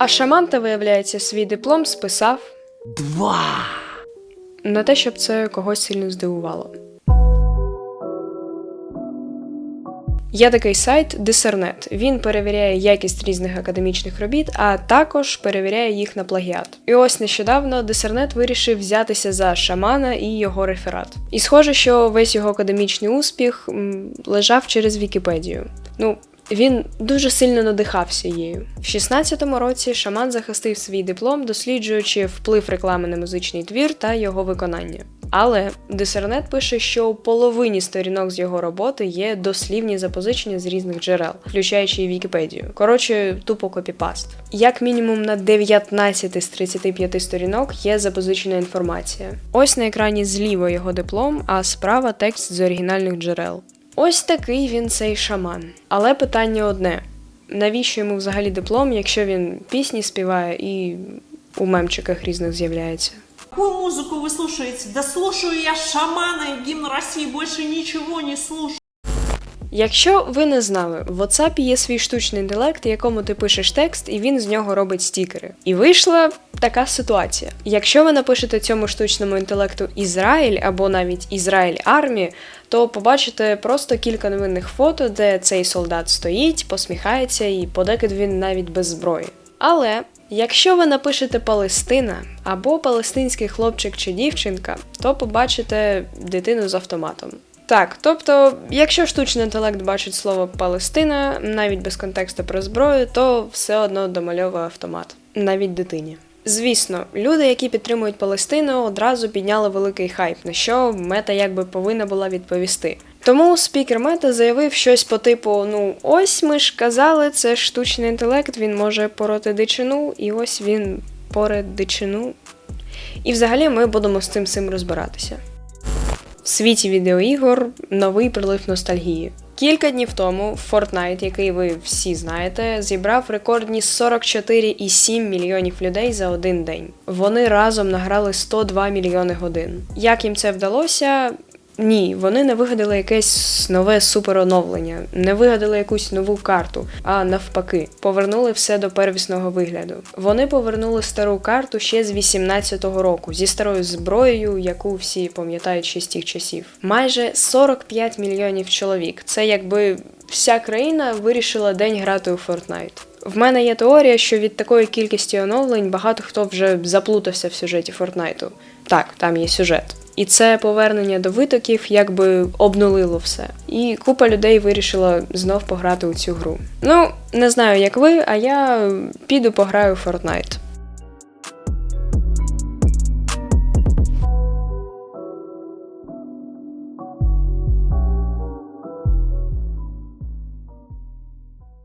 А Шаманта, виявляється, свій диплом списав Два. на те, щоб це когось сильно здивувало. Є такий сайт Discernet. Він перевіряє якість різних академічних робіт, а також перевіряє їх на плагіат. І ось нещодавно Discernet вирішив взятися за шамана і його реферат. І схоже, що весь його академічний успіх м, лежав через Вікіпедію. Ну, він дуже сильно надихався її. В 16-му році шаман захистив свій диплом, досліджуючи вплив реклами на музичний твір та його виконання. Але Дисернет пише, що у половині сторінок з його роботи є дослівні запозичення з різних джерел, включаючи Вікіпедію. Коротше, тупо копіпаст. Як мінімум на 19 з 35 сторінок є запозичена інформація. Ось на екрані зліва його диплом, а справа текст з оригінальних джерел. Ось такий він цей шаман. Але питання одне: навіщо йому взагалі диплом, якщо він пісні співає і у мемчиках різних з'являється? Какую музыку вы слушаете? Да слушаю я шамана и гимн России, больше ничего не слушаю. Якщо ви не знали, в WhatsApp є свій штучний інтелект, якому ти пишеш текст, і він з нього робить стікери. І вийшла така ситуація. Якщо ви напишете цьому штучному інтелекту Ізраїль або навіть Ізраїль армії, то побачите просто кілька новинних фото, де цей солдат стоїть, посміхається і подекуди він навіть без зброї. Але якщо ви напишете Палестина або палестинський хлопчик чи дівчинка, то побачите дитину з автоматом. Так, тобто, якщо штучний інтелект бачить слово Палестина, навіть без контексту про зброю, то все одно домальовує автомат, навіть дитині. Звісно, люди, які підтримують Палестину, одразу підняли великий хайп, на що мета якби повинна була відповісти. Тому спікер мета заявив щось по типу: ну ось ми ж казали, це штучний інтелект, він може пороти дичину, і ось він поре дичину. І взагалі ми будемо з цим всім розбиратися. В світі відеоігор новий прилив ностальгії. Кілька днів тому Fortnite, який ви всі знаєте, зібрав рекордні 44,7 мільйонів людей за один день. Вони разом награли 102 мільйони годин. Як їм це вдалося? Ні, вони не вигадали якесь нове супероновлення, не вигадали якусь нову карту, а навпаки, повернули все до первісного вигляду. Вони повернули стару карту ще з 18-го року зі старою зброєю, яку всі пам'ятають ще з тих часів. Майже 45 мільйонів чоловік. Це якби вся країна вирішила день грати у Fortnite. В мене є теорія, що від такої кількості оновлень багато хто вже заплутався в сюжеті Фортнайту. Так, там є сюжет. І це повернення до витоків якби обнулило все. І купа людей вирішила знов пограти у цю гру. Ну, не знаю, як ви, а я піду пограю в Fortnite.